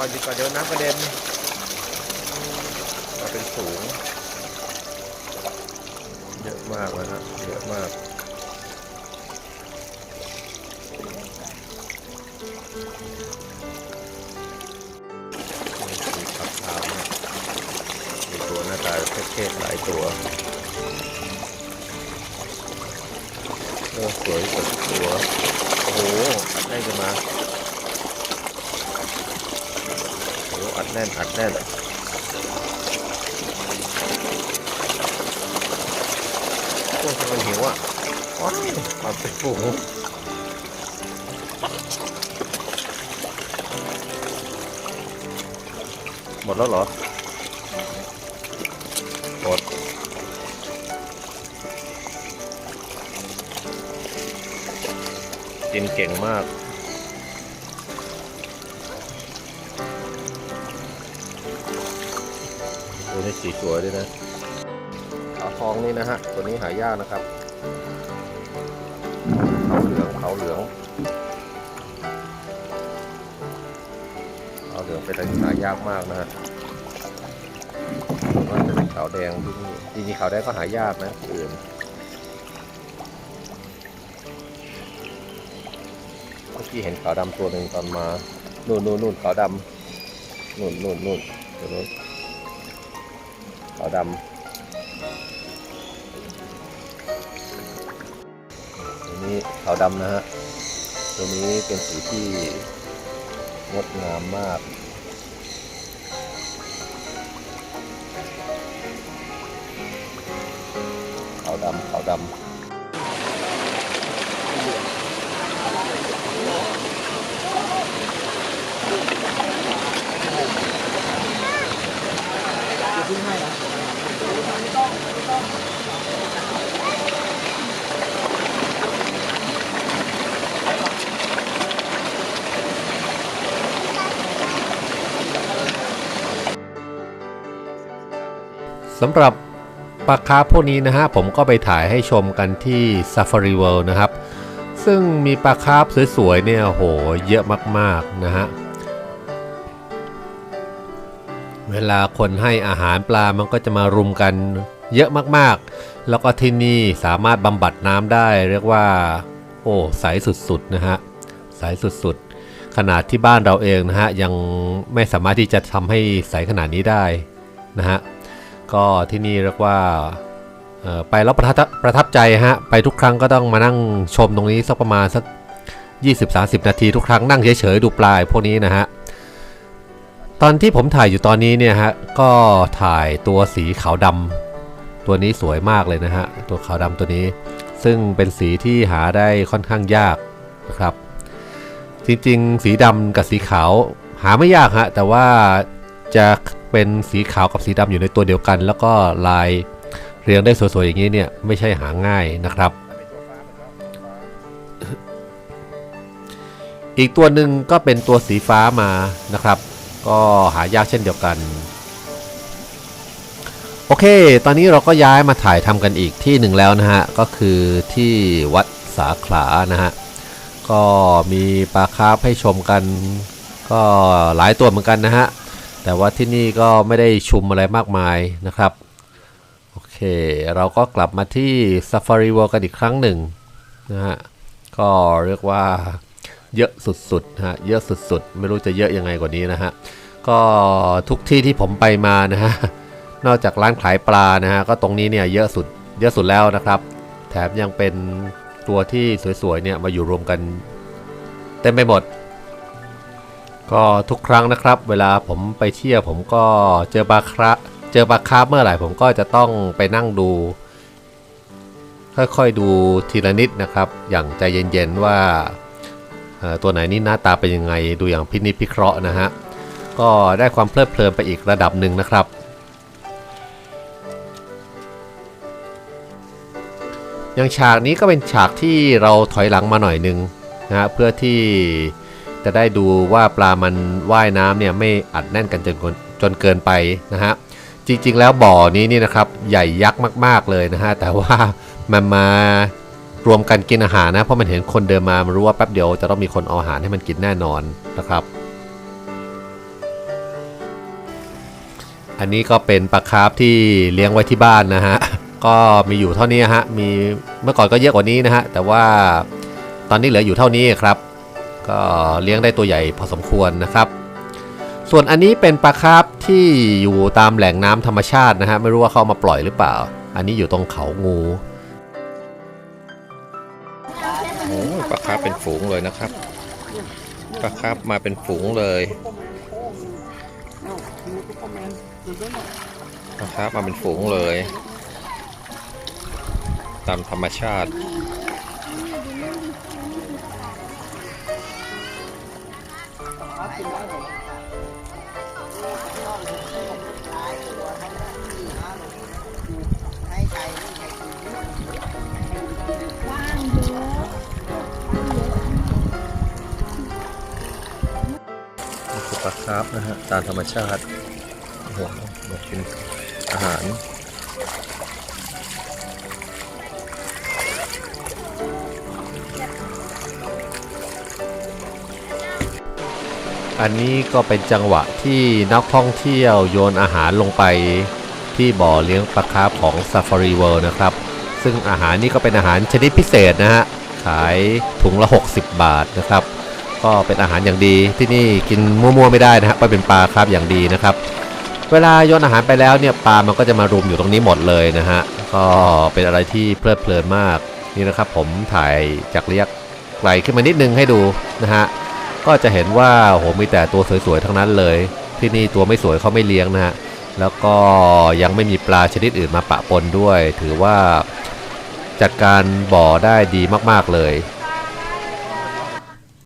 ก่อนหยุดก่อนเดี๋ยวน้ำกระเด็นมาเป็นสูง เยอะมากนะฮะเยอะมากขับทามนะมีตัวหน้าตาเท่ๆหลายตัวโอ้สวยสุดตัวโอ้โหอัดแน่นกันมาโอ้โหอัด แน่นอัดแน่นโอ้ทำไมหิวอะว้าวความเป็นฝูงหมดแล้วเหรอหมดกินเก่งมาก ตัวนี้สีสวยด้วยนะขาทองนี่นะฮะ ตัวนี้หายากนะครับขาวเหลืองขาวเหลืองขาวเหลืองเป็นอะไรที่หายากมากนะฮะส่วนมากจะเป็นขาวแดงที่นี่จริงๆขาวแดงก็หายากนะอื่นเมื่อกี้เห็นขาวดำตัวหนึ่งตอนมา นู่นนู่นนู่นขาวดำนู่นนู่นนู่นตัวนู้นาวดำตัวนี้ขาวดำนะฮะ ตัวนี้เป็นสีที่งดงามมากขาวดำขาวดำ สำหรับปลาคาร์พวกนี้นะฮะผมก็ไปถ่ายให้ชมกันที่ Safari World นะครับ ซึ่งมีปลาคาร์ฟสวยๆเนี่ยโหเยอะมากๆนะฮะเวลาคนให้อาหารปลามันก็จะมารุมกันเยอะมากๆ แล้วก็ที่นี่สามารถบำบัดน้ำได้ เรียกว่า โอ้ใสสุดๆนะฮะใสสุดๆ ขนาดที่บ้านเราเองนะฮะยังไม่สามารถที่จะทำให้ใสขนาดนี้ได้นะฮะ ก็ที่นี่เรียกว่าไปแล้วประทับประทับใจฮะไปทุกครั้งก็ต้องมานั่งชมตรงนี้สักประมาณสัก 20-30 นาทีทุกครั้งนั่งเฉยๆดูปลายพวกนี้นะฮะตอนที่ผมถ่ายอยู่ตอนนี้เนี่ยฮะก็ถ่ายตัวสีขาวดำตัวนี้สวยมากเลยนะฮะตัวขาวดำตัวนี้ ซึ่งเป็นสีที่หาได้ค่อนข้างยากนะครับ จริงๆ สีดำกับสีขาวหาไม่ยากฮะแต่ว่าจะ เป็นสีขาวกับสีดำอยู่ในตัวเดียวกัน แล้วก็ลายเรียงได้สวยๆอย่างนี้เนี่ยไม่ใช่หาง่ายนะครับ อีกตัวหนึ่งก็เป็นตัวสีฟ้ามานะครับ ก็หายากเช่นเดียวกันโอเค ตอนนี้เราก็ย้ายมาถ่ายทำกันอีกที่หนึ่งแล้วนะฮะ ก็คือที่วัดสาขานะฮะ ก็มีปลาคาร์ฟให้ชมกัน ก็หลายตัวเหมือนกันนะฮะ แต่ว่าที่นี่ก็ไม่ได้ชุมอะไรมากมายนะครับ โอเค เราก็กลับมาที่ Safari World กันอีกครั้งหนึ่งนะฮะ ก็เรียกว่าเยอะสุดๆนะฮะ เยอะสุดๆ ไม่รู้จะเยอะยังไงกว่านี้นะฮะ ก็ทุกที่ที่ผมไปมานะฮะ นอกจากร้านขายปลานะฮะ ก็ตรงนี้เนี่ยเยอะสุด เยอะสุดแล้วนะครับ แถมยังเป็นตัวที่สวยๆเนี่ยมาอยู่รวมกันเต็มไปหมด ก็ทุกครั้งนะครับ เวลาผมไปเที่ยวผมก็เจอปลาคระเจอปลาคาร์ฟเมื่อไหร่ผมก็จะต้องไปนั่งดู ค่อยๆดูทีละนิดนะครับ อย่างใจเย็นๆว่าตัวไหนนี่หน้าตาเป็นยังไงดูอย่างพินิจพิเคราะห์นะฮะก็ได้ความเพลิดเพลินไปอีกระดับหนึ่งนะครับ อย่างฉากนี้ก็เป็นฉากที่เราถอยหลังมาหน่อยนึงนะฮะเพื่อที่ จะได้ดูว่าปลามันว่ายน้ำเนี่ยไม่อัดแน่นกันจนจนเกินไปนะฮะจริงๆแล้วบ่อนี้นี่นะครับใหญ่ยักษ์มากๆเลยนะฮะแต่ว่ามันมารวมกันกินอาหารนะเพราะมันเห็นคนเดินมามันรู้ว่าแป๊บเดียวจะต้องมีคนเอาอาหารให้มันกินแน่นอนนะครับ อันนี้ก็เป็นปลาคาร์ฟที่เลี้ยงไว้ที่บ้านนะฮะก็มีอยู่เท่านี้ฮะมีเมื่อก่อนก็เยอะกว่านี้นะฮะแต่ว่าตอนนี้เหลืออยู่เท่านี้ครับ ก็เลี้ยงได้ตัวใหญ่พอสมควรนะครับ ส่วนอันนี้เป็นปลาคาร์ฟที่อยู่ตามแหล่งน้ำธรรมชาตินะฮะไม่รู้ว่าเขาเอามาปล่อยหรือเปล่า อันนี้อยู่ตรงเขางูโอ้ปลาคาร์ฟเป็นฝูงเลยนะครับปลาคาร์ฟมาเป็นฝูงเลยปลาคาร์ฟมาเป็นฝูงเลย ตามธรรมชาติาคร์ฟนะฮะตามธรรมชาติโอ้โหมากินอาหารอันนี้ก็เป็นจังหวะที่นักท่องเที่ยวโยนอาหารลงไปที่บ่อเลี้ยงปลาคาร์ฟของ Safari World นะครับ ซึ่งอาหารนี่ก็เป็นอาหารชนิดพิเศษนะฮะ ขายถุงละ 60 บาทนะครับ ก็เป็นอาหารอย่างดีที่นี่กินมั่วๆไม่ได้นะฮะเพราะเป็นปลาคร์ฟอย่างดีนะครับ เวลาโยนอาหารไปแล้วเนี่ยปลามันก็จะมารุมอยู่ตรงนี้หมดเลยนะฮะก็เป็นอะไรที่เพลิดเพลินมากนี่นะครับผมถ่ายจากระยะไกลขึ้นมานิดนึงให้ดูนะฮะก็จะเห็นว่าโหมีแต่ตัวสวยๆทั้งนั้นเลย ที่นี่ตัวไม่สวยเขาไม่เลี้ยงนะฮะแล้วก็ยังไม่มีปลาชนิดอื่นมาปะปนด้วย ถือว่าจัดการบ่อได้ดีมากๆเลย